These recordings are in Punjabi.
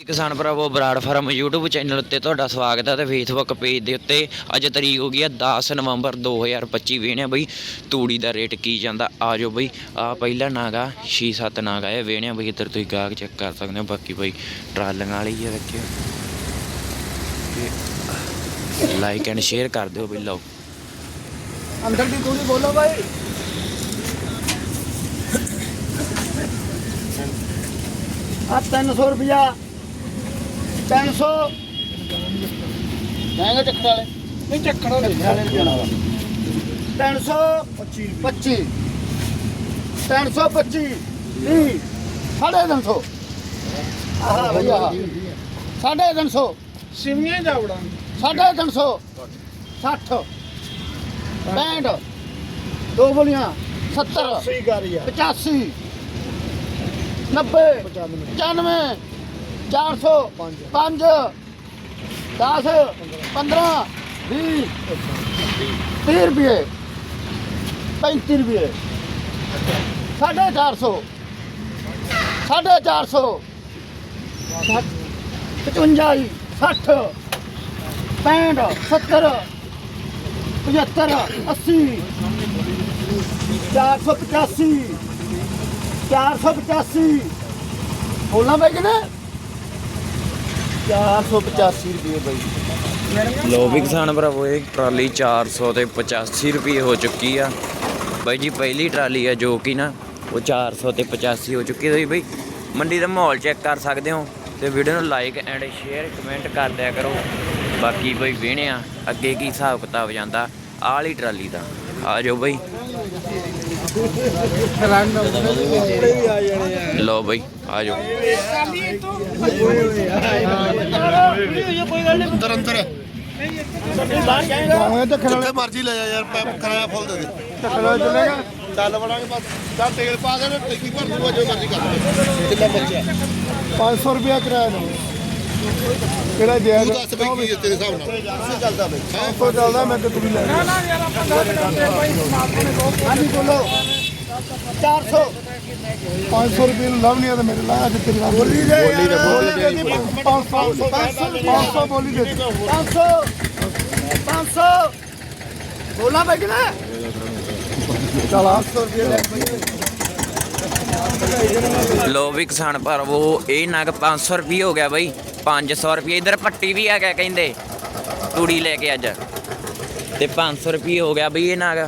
ਕਿਸਾਨ ਭਰਾਵੋ, ਬਰਾੜ ਫਾਰਮ YouTube ਚੈਨਲ ਉੱਤੇ ਤੁਹਾਡਾ ਸਵਾਗਤ ਹੈ ਤੇ ਫੇਸਬੁੱਕ ਪੇਜ ਦੇ ਉੱਤੇ ਅੱਜ ਤਰੀਕ ਹੋ ਗਈ ਹੈ 10 ਨਵੰਬਰ 2025 ਵੇਣਿਆ ਬਈ ਤੂੜੀ ਦਾ ਰੇਟ ਕੀ ਜਾਂਦਾ ਆਜੋ ਬਈ ਆ ਪਹਿਲਾ ਨਾਗਾ 6-7 ਨਾਗਾ ਹੈ ਵੇਣਿਆ ਬਈ, ਇੱਧਰ ਤੁਸੀਂ ਗਾਗ ਚੈੱਕ ਕਰ ਸਕਦੇ ਹੋ, ਬਾਕੀ ਬਈ ਟਰਾਲੀਆਂ ਵਾਲੀ ਹੈ ਵੇਖਿਓ ਲਾਈਕ ਐਂਡ ਸ਼ੇਅਰ ਕਰ ਦਿਓ ਬਈ, ਲਓ। ਅੰਦਰ ਦੀ ਤੂੜੀ ਬੋਲੋ ਬਾਈ। ਆ 300 ਰੁਪਿਆ 300 ਮਹਿੰਗਾ ਚੱਕਰ ਵਾਲੇ। ਨਹੀਂ ਚੱਕਰ ਸਾਢੇ 300 ਆਹ ਭਈਆ ਸਾਢੇ 300 ਸਿਵੀਆਂ ਜਾ ਉੜਾਂਗੇ ਸਾਢੇ 300 60 65 ਦੋ ਬੋਲੀਆਂ। 70 80 ਕਰੀ 85 90 95 400 5 10 15 20 30 ਰੁਪਏ। 35 ਰੁਪਏ। 450 450 55 60 65 70 75 80 485 485 ਬੋਲਾਂ ਬਈ ਕਿਨੇ 485 ਰੁਪਏ ਬਾਈ। ਲੋ ਵੀ ਕਿਸਾਨ ਭਰਾਵੋ, ਇਹ ਟਰਾਲੀ 400 ਤੇ 85 ਰੁਪਏ ਹੋ ਚੁੱਕੀ ਆ। ਬਾਈ ਜੀ, ਪਹਿਲੀ ਟਰਾਲੀ ਆ ਜੋ ਕਿ ਨਾ, ਉਹ 400 ਤੇ 85 ਹੋ ਚੁੱਕੀ ਹੈ ਬਾਈ ਮੰਡੀ ਦਾ ਮਾਹੌਲ ਚੈੱਕ ਕਰ ਸਕਦੇ ਹੋ ਤੇ ਵੀਡੀਓ ਨੂੰ ਲਾਈਕ ਐਂਡ ਸ਼ੇਅਰ ਕਮੈਂਟ ਕਰ ਦਿਆ ਕਰੋ। ਬਾਕੀ ਬਈ ਵੇਣੇ ਆ, ਅੱਗੇ ਕੀ ਹਿਸਾਬ ਕਿਤਾਬ ਜਾਂਦਾ ਆਲੀ ਟਰਾਲੀ ਦਾ। ਆ ਜਾਓ ਬਾਈ। ਲੋ ਬਾਈ। ਆ ਜਾਓ ਅੰਦਰ ਅੰਦਰ ਜਿੱਥੇ ਮਰਜ਼ੀ ਲੈ ਜਾ ਯਾਰ ਪੈ- ਕਿਰਾਇਆ ਫੁੱਲ ਦੇ ਦੇ। ਚੱਲ ਵੜਾਂਗੇ ਬਸ। ਚੱਲ ਤੇਲ ਪਾ ਦੇ ਟੈਂਕੀ ਭਰ ਦੂਗਾ ਜੋ ਮਰਜ਼ੀ ਕਰ ਲੈ ਜਿੰਨਾ ਬੱਚਾ 500 ਰੁਪਿਆ ਕਿਰਾਇਆ ਨੂੰ ਕਿਹੜਾ ਦਿਆ ਤੂੰ ਦੱਸ ਬਈ ਕੀ ਹੈ ਤੇਰੇ ਹਿਸਾਬ ਨਾਲ? ਕਿੱਥੇ ਚੱਲਦਾ ਬਈ? ਮੈਂ ਤੇ ਤੂੰ ਵੀ ਲੈ ਲੈ। ਹਾਂਜੀ ਬੋਲੋ। 400 500 ਲਵ ਨਹੀਂ ਆ ਮੇਰੇ ਲਾਇਆ ਤੇਰੀ ਵਾਰ ਬੋਲੀ ਦੇ ਬੋਲੀ ਦੇ ਬੋਲੀ ਦੇ। 500 500 ਬੋਲੀ ਦੇ। 500 500 ਬੋਲਾ ਬਈ ਕਿਨੇ ਚਲ 800 ਰੁਪਏ ਲੈ ਲੋ ਵੀ ਕਿਸਾਨ ਪਰ ਉਹ ਇਹ ਨਗ 500 ਰੁਪਏ ਹੋ ਗਿਆ ਬਈ। 500 ਰੁਪਏ ਇਧਰ ਪੱਟੀ ਵੀ ਹੈਗਾ ਕਹਿੰਦੇ। ਤੂੜੀ ਲੈ ਕੇ ਅੱਜ। ਤੇ 500 ਰੁਪਏ ਹੋ ਗਿਆ ਬਈ ਇਹ ਨਗ।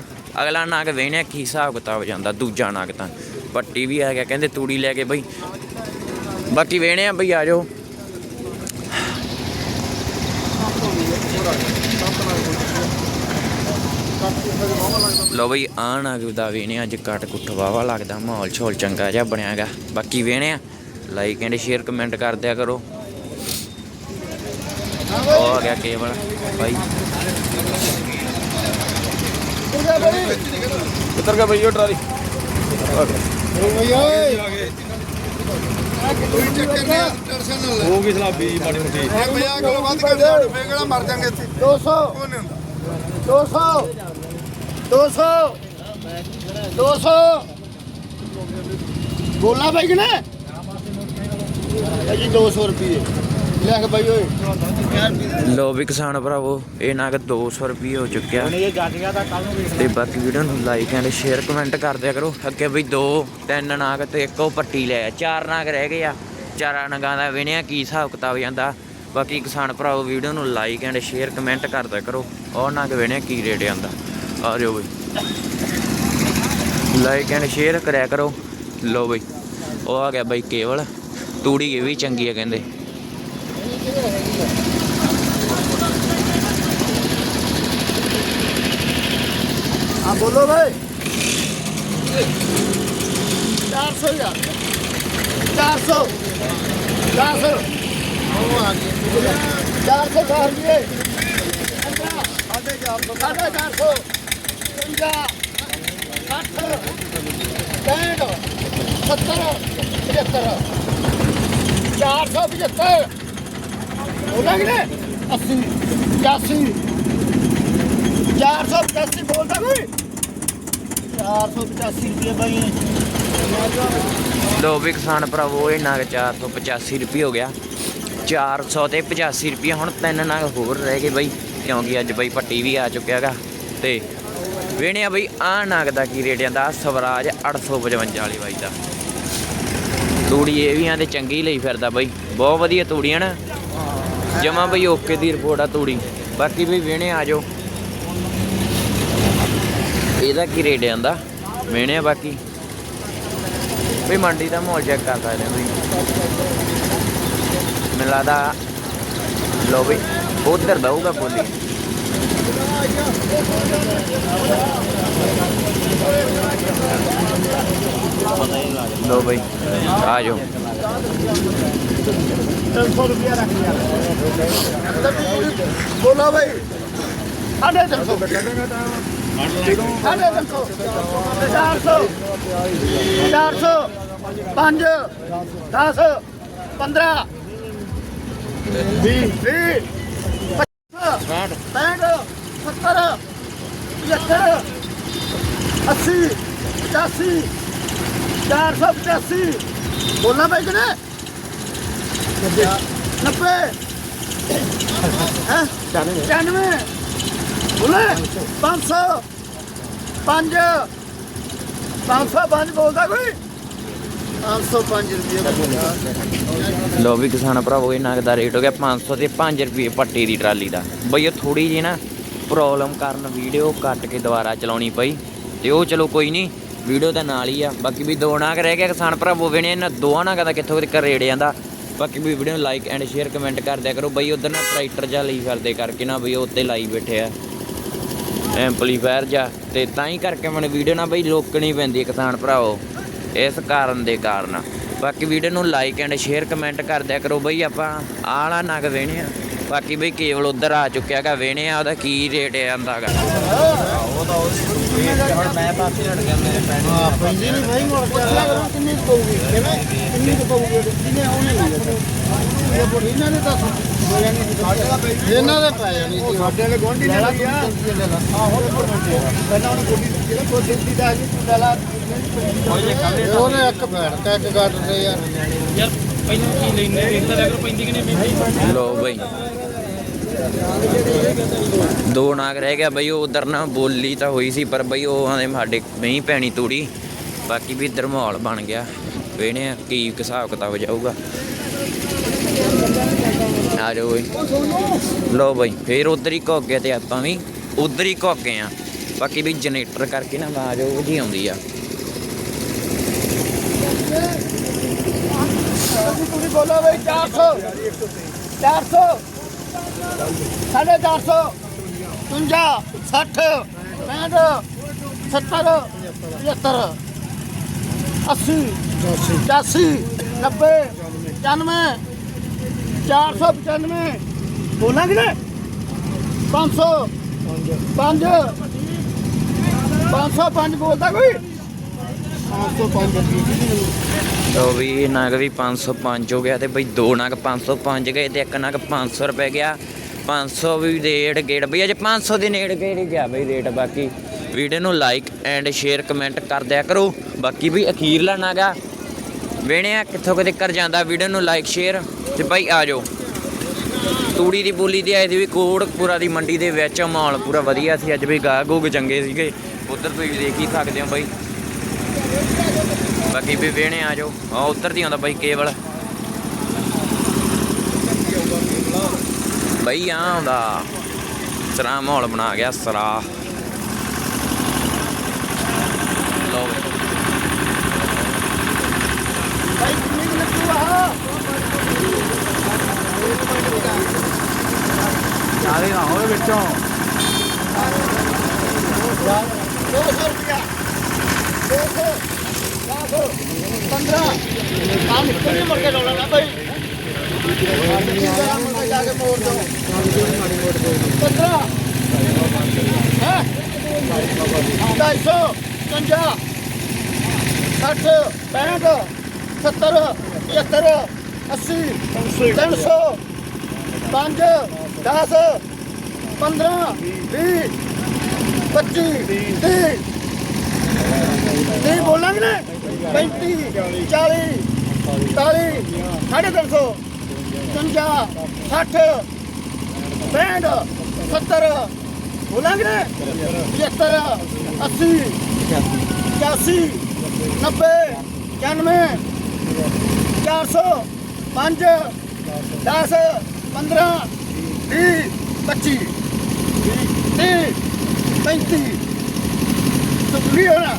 ਅਗਲਾ ਨਾਗ ਵੇਹਣਿਆ ਕੀ ਹਿਸਾਬ ਕਿਤਾਬ ਜਾਂਦਾ, ਦੂਜਾ ਨਾਗ ਤਾਂ। ਪੱਟੀ ਵੀ ਆ ਗਿਆ, ਕਹਿੰਦੇ ਤੂੜੀ ਲੈ ਕੇ ਬਈ। ਬਾਕੀ ਆ ਬਈ, ਆ ਜਾਓ। ਲੋ ਬਈ ਆ ਆ ਦਾ ਵੇਹਣਿਆ ਅੱਜ ਕੱਟ ਕੁੱਟ ਵਾਵਾ ਲੱਗਦਾ, ਮਾਹੌਲ ਛੋਲ ਚੰਗਾ ਜਿਹਾ ਬਣਿਆਗਾ ਬਾਕੀ ਵੇਹਣਿਆ ਲਾਈਕ ਐਂਡ ਸ਼ੇਅਰ ਕਮੈਂਟ ਕਰ ਦਿਆ ਕਰੋ। ਉਹ ਆ ਗਿਆ ਕੇਵਲ, ਬਾਈ। ਉਤਰ ਗਿਆ ਭਈਓ ਟਰਾਲੀ ਕੋਈ ਚੱਕਰ ਨਹੀਂ ਟੈਨਸ਼ਨ ਨਾ ਲੈ ਹੋ ਗਈ ਸਲਾਬੀ ਮਾੜੀ ਮੋਟੀ ਇਹ 50 ਕਿਲੋ ਵੱਧ ਕੇ ਲਿਆ ਫੇਗੜਾ ਮਰ ਜਾਾਂਗੇ ਇੱਥੇ दो सौ ਕੋਈ ਨਹੀਂ ਹੁੰਦਾ दो सौ दो सौ दो सौ ਲੋ ਵੀ ਕਿਸਾਨ ਭਰਾਵੋ ਇਹ ਨਾ ਨਗ 200 ਰੁਪਏ ਹੋ ਚੁੱਕਿਆ। ਤੇ ਬਾਕੀ ਵੀਡੀਓ ਨੂੰ ਲਾਈਕ ਐਂਡ ਸ਼ੇਅਰ ਕਮੈਂਟ ਕਰ ਦਿਆ ਕਰੋ। ਅੱਗੇ ਬਈ ਦੋ ਤਿੰਨ ਨਾਗ ਤੇ ਇੱਕੋ ਪੱਟੀ ਲੈ ਚਾਰ ਨਾਗ ਰਹਿ ਗਏ ਆ। ਚਾਰਾਂ ਨਗਾਂ ਦਾ ਵਿਣਿਆ ਕੀ ਹਿਸਾਬ ਕਿਤਾਬ ਜਾਂਦਾ। ਬਾਕੀ ਕਿਸਾਨ ਭਰਾਵੋ ਵੀਡੀਓ ਨੂੰ ਲਾਈਕ ਐਂਡ ਸ਼ੇਅਰ ਕਮੈਂਟ ਕਰ ਦਿਆ ਕਰੋ। ਔਰ ਨਾਗ ਵਿਣਿਆ ਕੀ ਰੇਟ ਜਾਂਦਾ। ਆ ਰਿਓ ਬਈ। ਲਾਈਕ ਐਂਡ ਸ਼ੇਅਰ ਕਰਿਆ ਕਰੋ। ਲੋ ਬਈ ਉਹ ਆ ਗਿਆ ਬਈ ਕੇਵਲ। ਤੂੜੀ ਇਹ ਵੀ ਚੰਗੀ ਆ ਕਹਿੰਦੇ। ਹਾਂ ਬੋਲੋ ਭਾਈ 400 ਯਾਰ 400 400 ਉਹ ਆ ਗਿਆ 400 ਕਰ ਦਿਏ ਸਾਡੇ 400 ਸਾਡੇ 400 ਪੰਜਾ 60 65 70 75 475 ਹੋ ਲੱਗਦੇ 80 81 485 ਲੋ ਵੀ ਕਿਸਾਨ ਭਰਾਵੋ ਇਹ ਨਗ 485 ਰੁਪਏ ਹੋ ਗਿਆ। 400 ਤੇ 85 ਰੁਪਏ, ਹੁਣ ਤਿੰਨ ਨਗ ਹੋਰ ਰਹਿ ਗਏ ਬਾਈ, ਕਿਉਂਕਿ ਅੱਜ ਬਾਈ ਪੱਟੀ ਵੀ ਆ ਚੁੱਕਿਆ ਹੈਗਾ ਤੇ ਵੇਣੇ ਆ ਬਈ ਆ ਨਗ ਦਾ ਕੀ ਰੇਟ ਜਾਂਦਾ, ਸਵਰਾਜ 855 ਵਾਲੀ ਬਾਈ ਦਾ। ਤੂੜੀ ਇਹ ਵੀ ਆਂ ਤੇ ਚੰਗੀ ਲਈ ਫਿਰਦਾ ਬਾਈ, ਬਹੁਤ ਵਧੀਆ ਤੂੜੀਆਂ ਨਾ। ਜਮਾ ਬਈ ਓਕੇ ਦੀ ਰਿਪੋਰਟ ਆ ਤੂੜੀ। ਬਾਕੀ ਵੀ ਵੇਣੇ ਆ ਜਾਓ। ਇਹਦਾ ਕੀ ਰੇਟ ਆਂਦਾ ਵੇਣੇ ਬਾਕੀ। ਵੀ ਮੰਡੀ ਦਾ ਮਾਹੌਲ ਚੈੱਕ ਕਰ ਸਕਦੇ ਹੋ ਬਈ ਮੈਨੂੰ ਲੋ ਬਈ, ਉਧਰ ਦਊਗਾ ਬੋਲੀ। ਲੋ ਬਈ, ਆ ਜਾਓ। 300 ਰੁਪਿਆ ਰੱਖ ਲਿਆ ਬੋਲੋ ਭਾਈ ਸਾਢੇ 300 ਸਾਢੇ 300 400 400 5 10 15 20 20 65 70 75 80 85 485 ਬੋਲਣਾ ਭਾਈ ਕਿਨੇ ਨੱਬੇ ਹੈ 95 ਬੋਲੇ? 500 5 505 ਬੋਲਦਾ ਕੋਈ? 505 ਰੁਪਏ ਲੋ ਵੀ ਕਿਸਾਨ ਭਰਾਵੋ ਇਹ ਨਗ ਦਾ ਰੇਟ ਹੋ ਗਿਆ 500 ਤੇ 5 ਰੁਪਏ ਪੱਟੀ ਦੀ ਟਰਾਲੀ ਦਾ। ਬਈ ਇਹ ਥੋੜੀ ਜੀ ਨਾ ਪ੍ਰੋਬਲਮ ਕਾਰਨ ਵੀਡੀਓ ਕੱਟ ਕੇ ਦੁਬਾਰਾ ਚਲਾਉਣੀ ਪਈ। ਤੇ ਉਹ ਚਲੋ ਕੋਈ ਨਹੀਂ ਵੀਡੀਓ ਤਾਂ ਨਾਲ ਹੀ ਆ। ਬਾਕੀ ਵੀ ਦੋ ਨਾਗ ਰਹਿ ਗਿਆ ਕਿਸਾਨ ਭਰਾਵੋ ਵੇਣੇ ਇਹਨਾਂ ਦੋਹਾਂ ਨਾਗਾਂ ਦਾ ਕਿੱਥੋਂ ਤੱਕ ਰੇਟ ਜਾਂਦਾ। ਬਾਕੀ ਵੀ ਵੀਡੀਓ ਨੂੰ ਲਾਈਕ ਐਂਡ ਸ਼ੇਅਰ ਕਮੈਂਟ ਕਰ ਦਿਆ ਕਰੋ। ਬਈ ਉਧਰ ਨਾ ਟਰੈਕਟਰ ਜਾ ਲਈ ਫਿਰਦੇ ਕਰਕੇ ਨਾ ਬਈ ਉਹ ਉੱਤੇ ਲਾਈ ਬੈਠੇ ਆ। ਐਂਪਲੀਫਾਇਰ ਜਾ, ਤੇ ਤਾਂ ਹੀ ਕਰਕੇ ਮੈਨੂੰ ਵੀਡੀਓ ਨਾ ਬਈ ਰੋਕਣੀ ਪੈਂਦੀ ਹੈ ਕਿਸਾਨ ਭਰਾਓ ਇਸ ਕਾਰਨ ਦੇ ਕਾਰਨ। ਬਾਕੀ ਵੀਡੀਓ ਨੂੰ ਲਾਈਕ ਐਂਡ ਸ਼ੇਅਰ ਕਮੈਂਟ ਕਰ ਦਿਆ ਕਰੋ ਬਈ ਆਪਾਂ, ਆਲਾ ਨਗ ਵੇਣੇ ਆ। ਬਾਕੀ ਬਈ ਕੇਵਲ ਉਧਰ ਆ ਚੁੱਕਿਆ ਗਾ ਵੇਣੇ ਆ, ਉਹਦਾ ਕੀ ਰੇਟ ਆਂਦਾਗਾ ਪੰਜੀ ਨਹੀਂ ਭਾਈ ਮੁੜ ਕੇ ਕਿੰਨੀ ਪਊਗੀ ਕਿੰਨੀ ਪਊਗੀ? ਕਿੰਨੇ ਆਉਣੇ ਇਹ ਬੋਲੀ ਇਹਨਾਂ ਨੇ ਤਾਂ ਇਹਨਾਂ ਦੇ ਪੈ ਜਾਣੀ ਸੀ। ਸਾਡੇ ਵਾਲੇ ਗੋਂਡੀ ਨੇ ਲੱਗਿਆ ਆਹੋ ਪਹਿਲਾਂ ਉਹਨੇ ਗੋਡੀ ਜਿਹੜਾ ਕੋਈ ਦਿੱਤੀ ਦਾ ਜੀ ਪਹਿਲਾਂ ਉਹਨੇ ਇੱਕ ਫੈੜ ਕੇ ਇੱਕ ਗੱਡ ਤੇ ਯਾਰ ਯਾਰ ਪਹਿਲਾਂ ਕੀ ਲੈਂਦੇ ਵੇਖਦਾ ਰਿਹਾ ਕਰੋ ਪੈਂਦੀ ਕਿ ਨਹੀਂ ਪੈਂਦੀ? ਲੋ ਬਈ। ਦੋ ਨਾਗ ਰਹਿ ਗਿਆ ਬਈ ਉਹ ਉਧਰ ਨਾ ਬੋਲੀ ਤਾਂ ਹੋਈ ਸੀ ਪਰ ਬਈ ਉਹ ਆਂਦੇ ਸਾਡੇ ਨਹੀਂ ਪੈਣੀ ਤੂੜੀ। ਬਾਕੀ ਵੀ ਇੱਧਰ ਮਾਹੌਲ ਬਣ ਗਿਆ। ਵੇਣੇ ਆ ਕੀ ਹਿਸਾਬ ਕਿਤਾਬ ਜਾਊਗਾ। ਆ ਜਾਓ ਬਈ। ਲੋ ਬਈ ਫੇਰ ਉਧਰ ਹੀ ਘੁੱਕ ਗਏ ਤੇ ਆਪਾਂ ਵੀ ਉਧਰ ਹੀ ਘੁੱਕ ਗਏ ਆ ਬਾਕੀ ਵੀ ਜਨਰੇਟਰ ਕਰਕੇ ਨਾ ਆਵਾਜ਼ ਉਹ ਜੀ ਆਉਂਦੀ ਆ। ਤੁਸੀਂ ਬੋਲੋ ਬਈ 400 400 ਸਾਢੇ 400 50 60 65 70 75 80 85 90 95 495 ਬੋਲਾਂਗੇ ਨਾ 500 5 505 ਬੋਲਦਾ ਕੋਈ? 505 ਲੋ ਵੀ, ਇਹ ਨਗ ਵੀ 505 ਹੋ ਗਿਆ ਤੇ ਬਈ ਦੋ ਨਗ 505 ਗਏ ਤੇ ਇੱਕ ਨਗ 500 ਰੁਪਏ ਗਿਆ। 500 ਵੀ ਰੇਟ ਗੇੜ। ਬਈ ਅੱਜ 500 ਦੇ ਨੇੜ ਗੇੜ ਗਿਆ ਬਈ ਰੇਟ, ਬਾਕੀ ਵੀਡੀਓ ਨੂੰ ਲਾਈਕ ਐਂਡ ਸ਼ੇਅਰ ਕਮੈਂਟ ਕਰ ਦਿਆ ਕਰੋ। ਬਾਕੀ ਵੀ ਅਖੀਰਲਾ ਨਗਾ ਵੇਣਿਆ ਕਿੱਥੋਂ ਕਿਤੇ ਕਰ ਜਾਂਦਾ, ਵੀਡੀਓ ਨੂੰ ਲਾਈਕ ਸ਼ੇਅਰ ਤੇ ਭਾਈ ਆ ਜਾਓ। ਤੂੜੀ ਦੀ ਬੋਲੀ ਦੀ ਆਈ ਸੀ ਵੀ ਕੋੜਪੁਰਾ ਦੀ ਮੰਡੀ ਦੇ ਵਿੱਚ ਮਾਹੌਲ ਪੂਰਾ ਵਧੀਆ ਸੀ। ਅੱਜ ਵੀ ਗਾਹ ਚੰਗੇ ਸੀਗੇ। ਉਧਰ ਤੁਸੀਂ ਦੇਖ ਹੀ ਸਕਦੇ ਹੋ ਬਾਈ ਬਾਕੀ ਵੀ ਵੇਣੇ ਆ ਜਾਓ। ਆ ਉੱਧਰ ਦੀ ਆਉਂਦਾ ਬਾਈ ਕੇਵਲ। ਬਈ ਆਉਂਦਾ। ਸਰਾ ਮਾਹੌਲ ਬਣਾ ਗਿਆ ਸਰਾ। ਲੋ ਬਈ ਭਾਈ ਲੱਗੂ ਆ? ਚਾਰੇ ਨਾ ਹੋਵੇ ਵਿੱਚੋਂ। 200 ਰੁਪਿਆ 200 10 15 ਆ ਨਿਕਲ ਮਰ ਕੇ ਲਾਉਣਾ ਨਾ ਭਾਈ ਜਾ ਕੇ ਮੋੜ ਦੋ 15 ਹੈ 250 50 60 65 70 75 80 300 5 10 15 20 25 30 30 ਬੋਲਾਂਗੇ ਨਾ? 35 40 45 ਸਾਢੇ ਤਿੰਨ ਸੌ 55 60 65 70 ਬੋਲਾਂਗੇ 75 80 85 90 91 400 5 10 15 20 25 30 35 ਸੁਣੀ ਹੋਣਾ।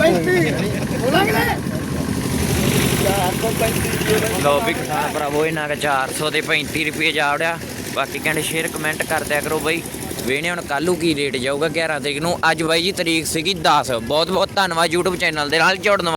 35 ਬੋਲਾਂਗੇ ਲੋ ਵੀ ਕਿਸਾਨ ਭਰਾਵੋ, ਇਹਨਾਂ ਦਾ 400 ਤੇ 35 ਰੁਪਏ ਜਾ ਜਾਵੜਿਆ ਬਾਕੀ ਕਹਿੰਦੇ ਸ਼ੇਅਰ ਕਮੈਂਟ ਕਰ ਦਿਆ ਕਰੋ ਬਈ। ਵੇਣੇ ਹੁਣ ਕੱਲੂ ਕੀ ਰੇਟ ਜਾਊਗਾ 11 ਤਰੀਕ ਨੂੰ। ਅੱਜ ਬਾਈ ਜੀ ਤਰੀਕ ਸੀਗੀ 10 ਬਹੁਤ ਬਹੁਤ ਧੰਨਵਾਦ YouTube ਚੈਨਲ ਦੇ ਨਾਲ ਜੁੜਨ